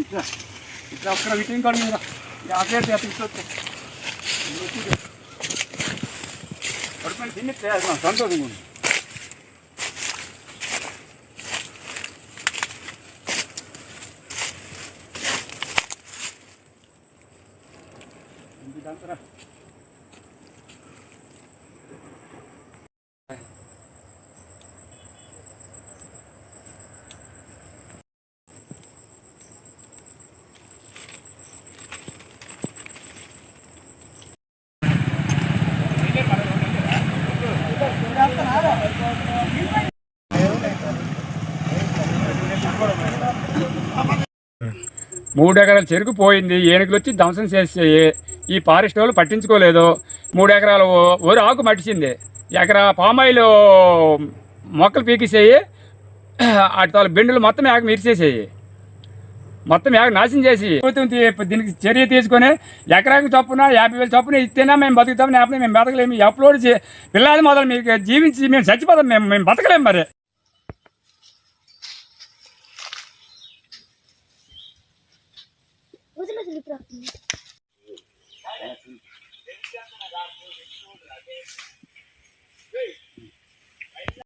ఇట్లా ఇట్లా అక్కడ విటింగ్ కాడు మీద అట్లే తీసుకొచ్చు పడిపోయి తిని సంతోషంగా ఉంది ఇంటికంతరా మూడు ఎకరాల చెరుకు పోయింది. ఏనుగులు వచ్చి ధ్వంసం చేసేయి ఈ ఫారెస్ట్ వాళ్ళు పట్టించుకోలేదు. మూడు ఎకరాల వరి ఆకు మట్టించింది ఎకరా పామాయిల్ మొక్కలు పీకేసేయి. అటు తాలూ బెండులు మొత్తం యాగ మిరిసేసేయి. మొత్తం యాగ నాశనం చేసి ప్రభుత్వం దీనికి చర్య తీసుకొని ఎకరాకి చొప్పున యాభై వేలు చొప్పున ఇస్తేనే మేము బతుకుతాం లేకపోతే మేము బతకలేము. అప్లోడ్ చే పిల్లలు మొదలు మీకు జీవించి మేము చచ్చిపోతాం మేము మేము బతకలేము మరి. ఇప్పుడు